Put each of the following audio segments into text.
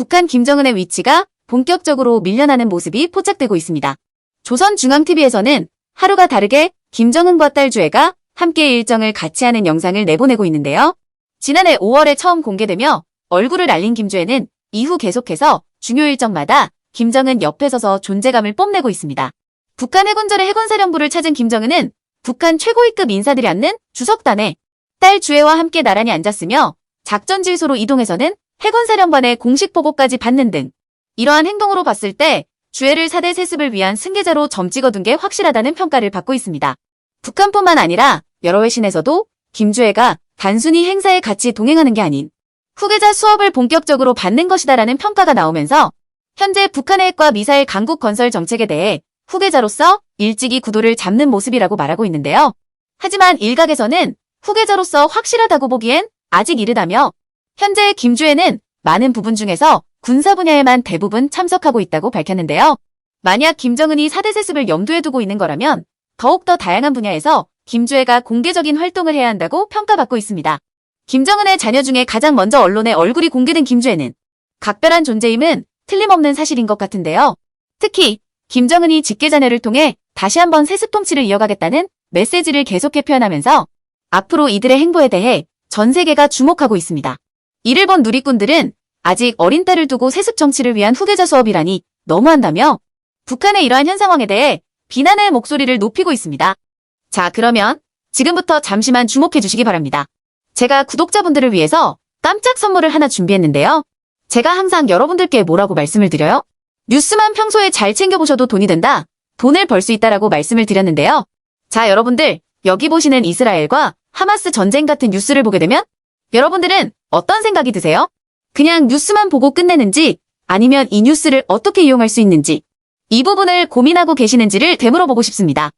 북한 김정은의 위치가 본격적으로 밀려나는 모습이 포착되고 있습니다. 조선중앙TV에서는 하루가 다르게 김정은과 딸 주애가 함께 일정을 같이 하는 영상을 내보내고 있는데요. 지난해 5월에 처음 공개되며 얼굴을 알린 김주애는 이후 계속해서 중요 일정마다 김정은 옆에 서서 존재감을 뽐내고 있습니다. 북한 해군절의 해군사령부를 찾은 김정은은 북한 최고위급 인사들이 앉는 주석단에 딸 주애와 함께 나란히 앉았으며 작전 지휘소로 이동해서는 해군사령관의 공식 보고까지 받는 등 이러한 행동으로 봤을 때 주애를 사대 세습을 위한 승계자로 점 찍어둔 게 확실하다는 평가를 받고 있습니다. 북한뿐만 아니라 여러 외신에서도 김주애가 단순히 행사에 같이 동행하는 게 아닌 후계자 수업을 본격적으로 받는 것이다라는 평가가 나오면서 현재 북한의 핵과 미사일 강국 건설 정책에 대해 후계자로서 일찍이 구도를 잡는 모습이라고 말하고 있는데요. 하지만 일각에서는 후계자로서 확실하다고 보기엔 아직 이르다며 현재 김주애는 많은 부분 중에서 군사 분야에만 대부분 참석하고 있다고 밝혔는데요. 만약 김정은이 사대 세습을 염두에 두고 있는 거라면 더욱더 다양한 분야에서 김주애가 공개적인 활동을 해야 한다고 평가받고 있습니다. 김정은의 자녀 중에 가장 먼저 언론에 얼굴이 공개된 김주애는 각별한 존재임은 틀림없는 사실인 것 같은데요. 특히 김정은이 직계 자녀를 통해 다시 한번 세습 통치를 이어가겠다는 메시지를 계속해 표현하면서 앞으로 이들의 행보에 대해 전 세계가 주목하고 있습니다. 이를 본 누리꾼들은 아직 어린 딸을 두고 세습 정치를 위한 후계자 수업이라니 너무한다며 북한의 이러한 현 상황에 대해 비난의 목소리를 높이고 있습니다. 자, 그러면 지금부터 잠시만 주목해 주시기 바랍니다. 제가 구독자분들을 위해서 깜짝 선물을 하나 준비했는데요. 제가 항상 여러분들께 뭐라고 말씀을 드려요? 뉴스만 평소에 잘 챙겨보셔도 돈이 된다. 돈을 벌 수 있다라고 말씀을 드렸는데요. 자, 여러분들, 여기 보시는 이스라엘과 하마스 전쟁 같은 뉴스를 보게 되면 여러분들은 어떤 생각이 드세요? 그냥 뉴스만 보고 끝내는지 아니면 이 뉴스를 어떻게 이용할 수 있는지 이 부분을 고민하고 계시는지를 되물어보고 싶습니다.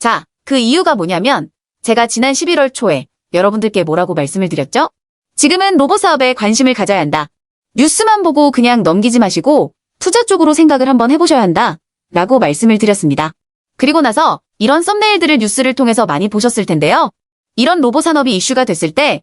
자, 그 이유가 뭐냐면 제가 지난 11월 초에 여러분들께 뭐라고 말씀을 드렸죠? 지금은 로봇 사업에 관심을 가져야 한다. 뉴스만 보고 그냥 넘기지 마시고 투자 쪽으로 생각을 한번 해보셔야 한다. 라고 말씀을 드렸습니다. 그리고 나서 이런 썸네일들을 뉴스를 통해서 많이 보셨을 텐데요. 이런 로봇 산업이 이슈가 됐을 때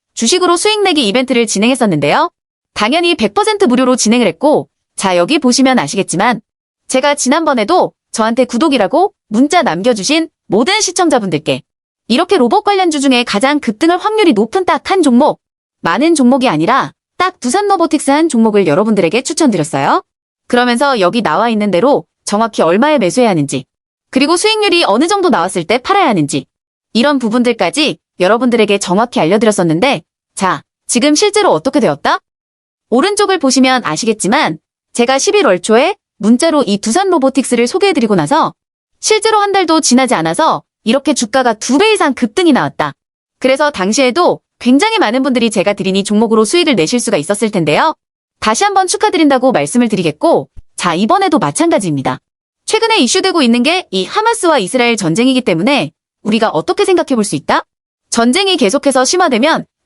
주식으로 수익 내기 이벤트를 진행했었는데요. 당연히 100% 무료로 진행을 했고, 자, 여기 보시면 아시겠지만, 제가 지난번에도 저한테 구독이라고 문자 남겨주신 모든 시청자분들께 이렇게 로봇 관련주 중에 가장 급등할 확률이 높은 딱 한 종목, 많은 종목이 아니라 딱 두산 로보틱스 한 종목을 여러분들에게 추천드렸어요. 그러면서 여기 나와 있는 대로 정확히 얼마에 매수해야 하는지, 그리고 수익률이 어느 정도 나왔을 때 팔아야 하는지, 이런 부분들까지 여러분들에게 정확히 알려드렸었는데, 자, 지금 실제로 어떻게 되었다? 오른쪽을 보시면 아시겠지만, 제가 11월 초에 문자로 이 두산 로보틱스를 소개해드리고 나서, 실제로 한 달도 지나지 않아서 이렇게 주가가 두 배 이상 급등이 나왔다. 그래서 당시에도 굉장히 많은 분들이 제가 드린 이 종목으로 수익을 내실 수가 있었을 텐데요. 다시 한번 축하드린다고 말씀을 드리겠고, 자, 이번에도 마찬가지입니다. 최근에 이슈되고 있는 게 이 하마스와 이스라엘 전쟁이기 때문에 우리가 어떻게 생각해 볼 수 있다? 전쟁이 계속해서 심화되면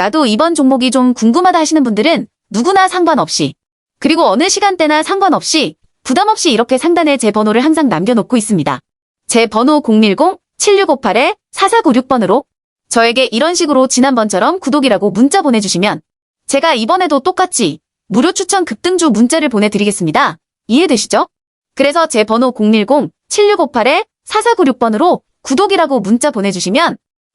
나도 이번 종목이 좀 궁금하다 하시는 분들은 누구나 상관없이 그리고 어느 시간대나 상관없이 부담 없이 이렇게 상단에 제 번호를 항상 남겨놓고 있습니다. 제 번호 010-7658-4496번으로 저에게 이런 식으로 지난번처럼 구독이라고 문자 보내주시면 제가 이번에도 똑같이 무료 추천 급등주 문자를 보내드리겠습니다. 이해되시죠? 그래서 제 번호 010-7658-4496번으로 구독이라고 문자 보내주시면